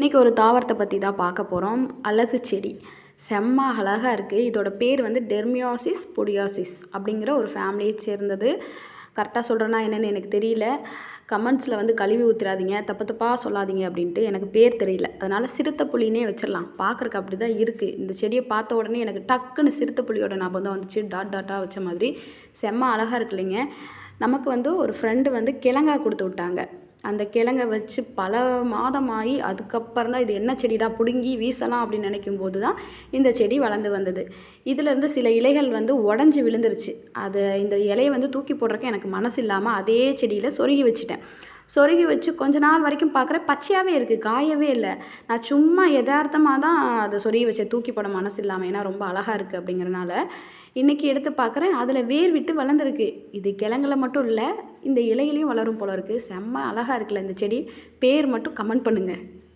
இன்றைக்கி ஒரு தாவரத்தை பற்றி தான் பார்க்க போகிறோம் அழகு செடி. செம்ம அழகாக இருக்குது இதோட பேர் வந்து டெர்மியாசிஸ் பொடியாசிஸ் அப்படிங்கிற ஒரு ஃபேமிலியை சேர்ந்தது. கரெக்டாக சொல்கிறேன்னா என்னென்னு எனக்கு தெரியல. கமெண்ட்ஸில் வந்து கழுவி ஊற்றிடாதீங்க தப்பு தப்பாக சொல்லாதீங்க அப்படின்ட்டு எனக்கு பேர் தெரியல. அதனால் சிறுத்தை புளினே வச்சிடலாம். பார்க்குறக்கு அப்படி தான் இருக்குது இந்த செடியை பார்த்த உடனே எனக்கு டக்குன்னு சிறுத்தை புளியோட ஞாபகம் தான் வந்துச்சு டாட் டாட்டாக வச்ச மாதிரி. செம்ம அழகாக இருக்கு இல்லைங்க நமக்கு வந்து ஒரு ஃப்ரெண்டு வந்து கிழங்கா கொடுத்து விட்டாங்க. அந்த கிழங்க வச்சு பல மாதமாகி அதுக்கப்புறம் தான் இது என்ன செடிடா பிடுங்கி வீசலாம் அப்படின்னு நினைக்கும் போது தான் இந்த செடி வளர்ந்து வந்தது. இதிலேருந்து சில இலைகள் வந்து உடஞ்சி விழுந்துருச்சு. அது இந்த இலையை வந்து தூக்கி போடுறக்கு எனக்கு மனசு இல்லாமல் அதே செடியில் சொருகி வச்சுட்டேன். சொருகி வச்சு கொஞ்ச நாள் வரைக்கும் பார்க்குறேன் பச்சையாகவே இருக்குது காயவே இல்லை. நான் சும்மா யதார்த்தமாக தான் அதை சொருகி வச்சேன் தூக்கி போட மனசு இல்லாமல் ஏன்னா ரொம்ப அழகாக இருக்குது அப்படிங்கிறனால இன்றைக்கி எடுத்து பார்க்குறேன் அதில் வேர் விட்டு வளர்ந்துருக்கு. இது கிழங்குல மட்டும் இல்லை இந்த இலையிலையும் வளரும் போல இருக்குது செம்ம அழகாக இருக்குல்ல இந்த செடி. பேர் மட்டும் கமெண்ட் பண்ணுங்கள்